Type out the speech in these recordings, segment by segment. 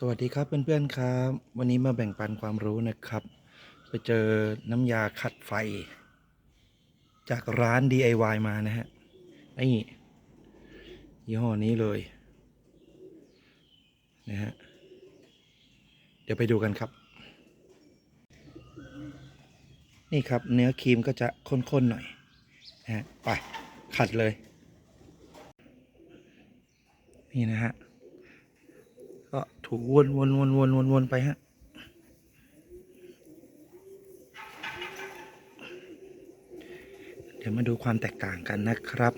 สวัสดีครับเพื่อนๆครับ วันนี้มาแบ่งปันความรู้นะครับ ไปเจอน้ำยาขัดไฟ จากร้าน DIY มานะฮะนี่ยี่ห้อนี้เลยนะฮะเดี๋ยวไปดูกันครับ นี่ครับเนื้อครีมก็จะข้นๆหน่อยนะฮะไปขัดเลย นี่นะฮะ ถูวนวนวนวนวนวนไปฮะเดี๋ยวมาดูความแตกต่างกันนะครับ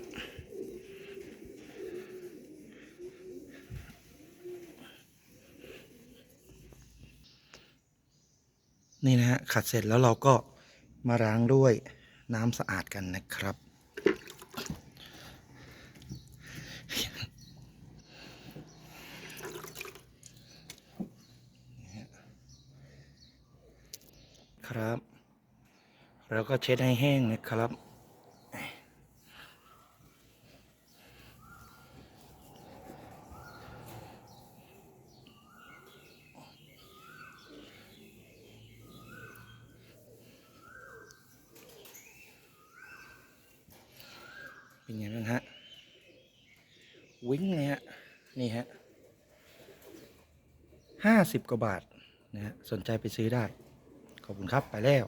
นี่นะฮะขัดเสร็จแล้วเราก็มาล้างด้วยน้ำสะอาดกันนะครับ ครับ แล้วก็เช็ดให้แห้งนะครับ เป็นไงบ้างฮะ วิ่งเลยฮะ นี่ฮะห้าสิบกว่าบาทนะฮะสนใจไปซื้อได้ ขอบคุณครับไปแล้ว